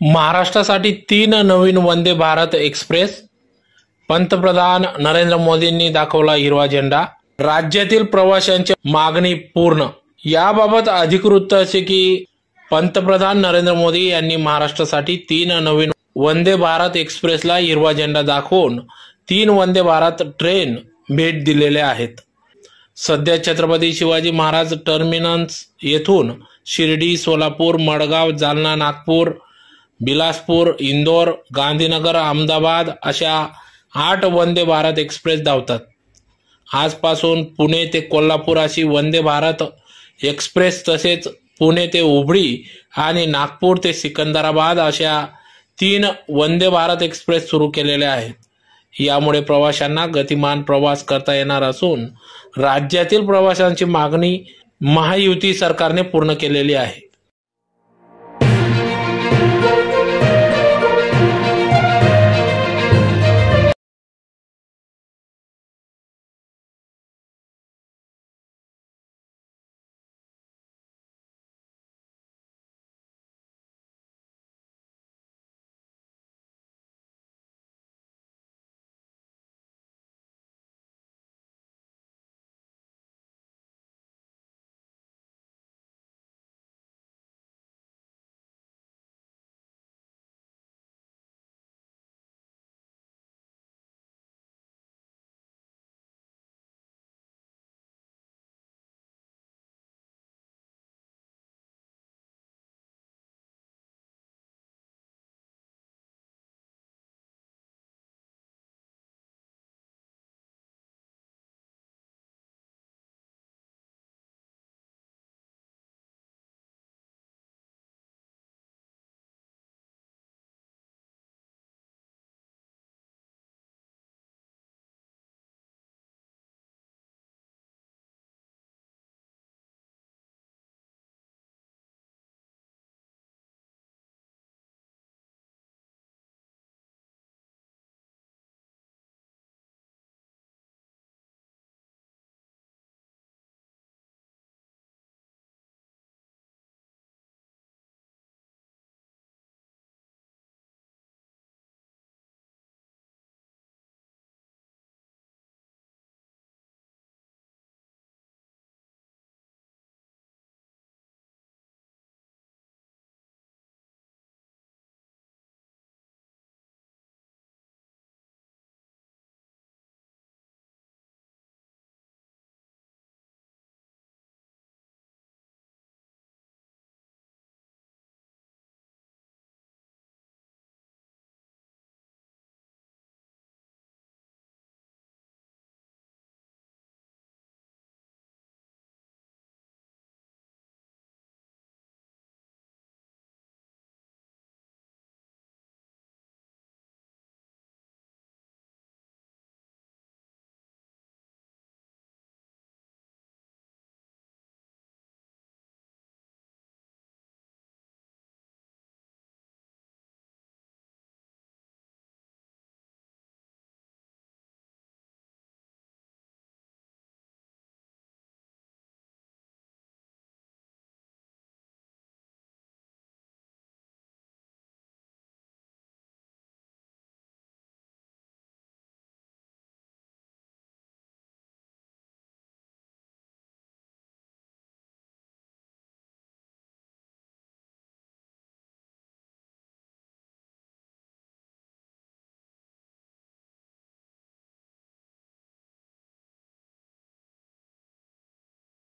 महाराष्ट्रासाठी तीन नवीन वंदे भारत एक्सप्रेस. पंतप्रधान नरेंद्र मोदींनी दाखवला हिरवा झेंडा. राज्यातील प्रवाशांची मागणी पूर्ण. याबाबत अधिक वृत्त असे की पंतप्रधान नरेंद्र मोदी यांनी महाराष्ट्रासाठी तीन नवीन वंदे भारत एक्सप्रेसला हिरवा झेंडा दाखवून तीन वंदे भारत ट्रेन भेट दिलेल्या आहेत. सध्या छत्रपती शिवाजी महाराज टर्मिनस येथून शिर्डी सोलापूर मडगाव जालना नागपूर बिलासपूर इंदोर गांधीनगर अहमदाबाद अशा आठ वंदे भारत एक्सप्रेस धावतात. आजपासून पुणे ते कोल्हापूर अशी वंदे भारत एक्सप्रेस तसेच पुणे ते उबळी आणि नागपूर ते सिकंदराबाद अशा तीन वंदे भारत एक्सप्रेस सुरू केलेल्या आहेत. यामुळे प्रवाशांना गतिमान प्रवास करता येणार असून राज्यातील प्रवाशांची मागणी महायुती सरकारने पूर्ण केलेली आहे.